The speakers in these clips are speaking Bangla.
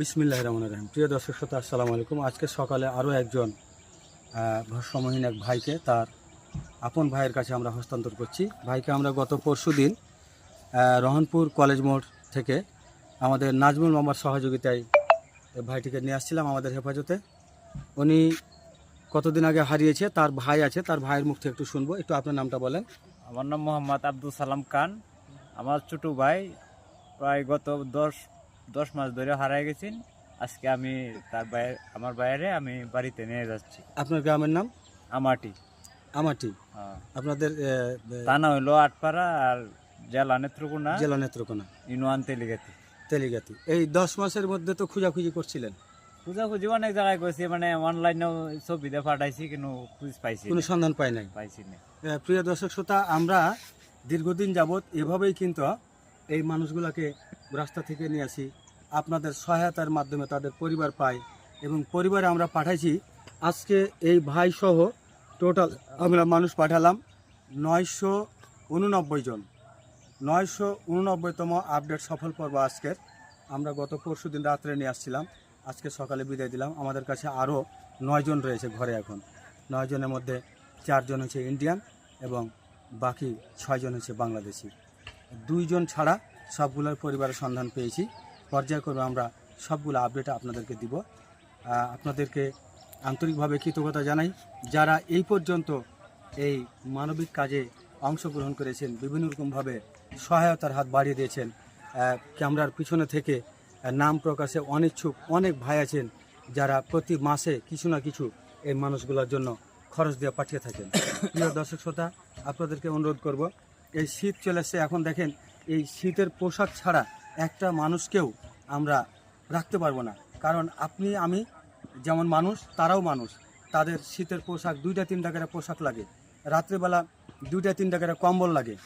বিসমিল্লাহ রহমান রহিম প্রিয় দর্শক শ্রোতা, আসসালামু আলাইকুম। আজকে সকালে আরও একজন ভারসাম্যহীন এক ভাইকে, তার আপন ভাইয়ের কাছে আমরা হস্তান্তর করছি। ভাইকে আমরা গত পরশু দিন রহনপুর কলেজ মোড় থেকে আমাদের নাজমুল মামার সহযোগিতায় ভাইটিকে নিয়ে আসছিলাম আমাদের হেফাজতে। উনি কতদিন আগে হারিয়েছে, তার ভাই আছে, তার ভাইয়ের মুখ থেকে একটু শুনব। একটু আপনার নামটা বলেন। আমার নাম মোহাম্মদ আব্দুল সালাম খান। আমার ছোট ভাই প্রায় গত দশ দশ মাস ধরে হারাই গেছেন। আজকে আমি তার বাইরে আমার বাইরে আমি বাড়িতে নিয়ে যাচ্ছি। আপনার গ্রামের নাম? আমাটি। আমাটি। হ্যাঁ। আপনাদের থানা হইল আটপাড়া আর জেলা নেত্রকোনা। জেলা নেত্রকোনা। ইউনিয়ন তেলিগাতি। তেলিগাতি। এই দশ মাসের মধ্যে তো খোঁজাখুঁজি করছিলেন? খুঁজাখুঁজি অনেক জায়গায় করছি মানে অনলাইনেও ছবি দিয়ে পাঠাইছি কিন্তু খুঁজ পাইছি কোনো সন্ধান পাই নাই। পাইছি না। প্রিয় দর্শক শ্রোতা আমরা দীর্ঘদিন যাবৎ এভাবেই কিন্তু এই মানুষগুলোকে রাস্তা থেকে নিয়ে আসি। আপনাদের সহায়তার মাধ্যমে তাদের পরিবার পাই এবং পরিবারে আমরা পাঠাইছি। আজকে এই ভাই সহ টোটাল আমরা মানুষ পাঠালাম নয়শো উননব্বই জন। নয়শো উননব্বইতম আপডেট সফল পর্ব আজকের। আমরা গত পরশু দিন রাত্রে নিয়ে আসছিলাম। আজকে সকালে বিদায় দিলাম। আমাদের কাছে আরও নয়জন রয়েছে ঘরে এখন। নয়জনের মধ্যে চারজন হচ্ছে ইন্ডিয়ান এবং বাকি ছয়জন হচ্ছে বাংলাদেশি। দুইজন ছাড়া সবগুলোর পরিবারের সন্ধান পেয়েছি। পর্যায়ক্রমে আমরা সবগুলো আপডেট আপনাদেরকে দিব। আপনাদেরকে আন্তরিকভাবে কৃতজ্ঞতা জানাই। যারা এই পর্যন্ত এই মানবিক কাজে অংশগ্রহণ করেছেন, বিভিন্ন রকমভাবে সহায়তার হাত বাড়িয়ে দিয়েছেন ক্যামেরার পিছনে থেকে নাম প্রকাশে অনিচ্ছুক অনেক ভাই আছেন, যারা প্রতি মাসে কিছু না কিছু এই মানুষগুলোর জন্য খরচ দিয়ে পাঠিয়ে থাকেন। প্রিয় দর্শক, শ্রোতা, আপনাদেরকে অনুরোধ করব এই শীত চলে এসছে এখন দেখেন, এই শীতের পোশাক ছাড়া একটা মানুষকেও আমরা রাখতে পারব না। কারণ আপনি, আমি যেমন মানুষ, তারাও মানুষ। তাদের শীতের পোশাক দুইটা, তিনটা করে পোশাক লাগে। রাত্রেবেলা দুইটা, তিনটা করে কম্বল লাগে।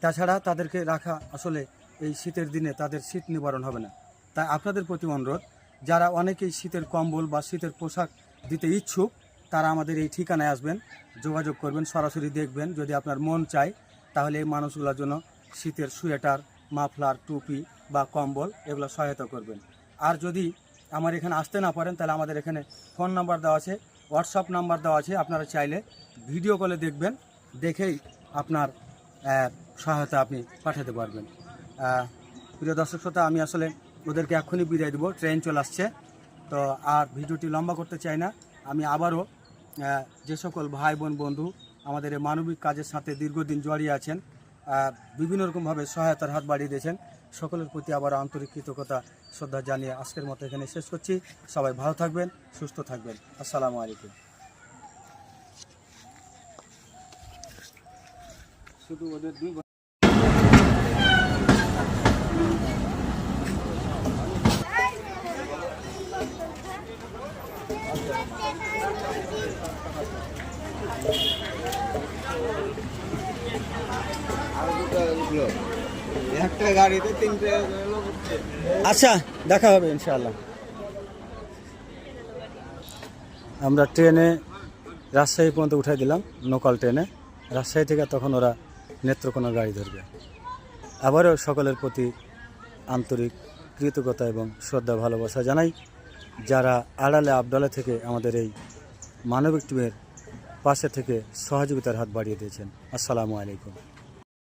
তাছাড়া তাদেরকে রাখা আসলে এই শীতের দিনে তাদের শীত নিবারণ হবে না। তাই আপনাদের প্রতি অনুরোধ, যারা অনেকেই শীতের কম্বল বা শীতের পোশাক দিতে ইচ্ছুক, তারা আমাদের এই ঠিকানায় আসবেন, যোগাযোগ করবেন, সরাসরি দেখবেন। যদি আপনার মন চায় তাহলে এই মানুষগুলোর জন্য শীতের সোয়েটার, মাফলার, টুপি বা কম্বল এগুলো সহায়তা করবেন। আর যদি আমার এখানে আসতে না পারেন, তাহলে আমাদের এখানে ফোন নাম্বার দেওয়া আছে, হোয়াটসঅ্যাপ নাম্বার দেওয়া আছে। আপনারা চাইলে ভিডিও কলে দেখবেন, দেখেই আপনার সহায়তা আপনি পাঠাতে পারবেন। প্রিয় দর্শক শ্রোতা, আমি আসলে ওদেরকে এখনই বিদায় দেবো, ট্রেন চলে আসছে। তো আর ভিডিওটি লম্বা করতে চাই না, আমি আবারও যে সকল ভাই বোন বন্ধু আমাদের এই মানবিক কাজের সাথে দীর্ঘদিন জড়িয়ে আছেন বিভিন্ন রকমভাবে সহায়তার হাত বাড়িয়ে দিয়েছেন। সকলের প্রতি আবার আন্তরিক কৃতজ্ঞতা, শ্রদ্ধা জানিয়ে আজকের মতো এখানে শেষ করছি। সবাই ভালো থাকবেন, সুস্থ থাকবেন। আসসালামু আলাইকুম। শুধু ওদের দুই আচ্ছা দেখা হবে ইনশাআল্লাহ। আমরা ট্রেনে রাজশাহী পর্যন্ত উঠাই দিলাম লোকাল ট্রেনে। রাজশাহী থেকে তখন ওরা নেত্রকোনা গাড়ি ধরবে। আবারও সকলের প্রতি আন্তরিক কৃতজ্ঞতা এবং শ্রদ্ধা, ভালোবাসা জানাই। যারা আড়ালে আবডালে থেকে আমাদের এই মানবিক টিমের পাশে থেকে সহযোগিতার হাত বাড়িয়ে দিয়েছেন। আসসালামু আলাইকুম।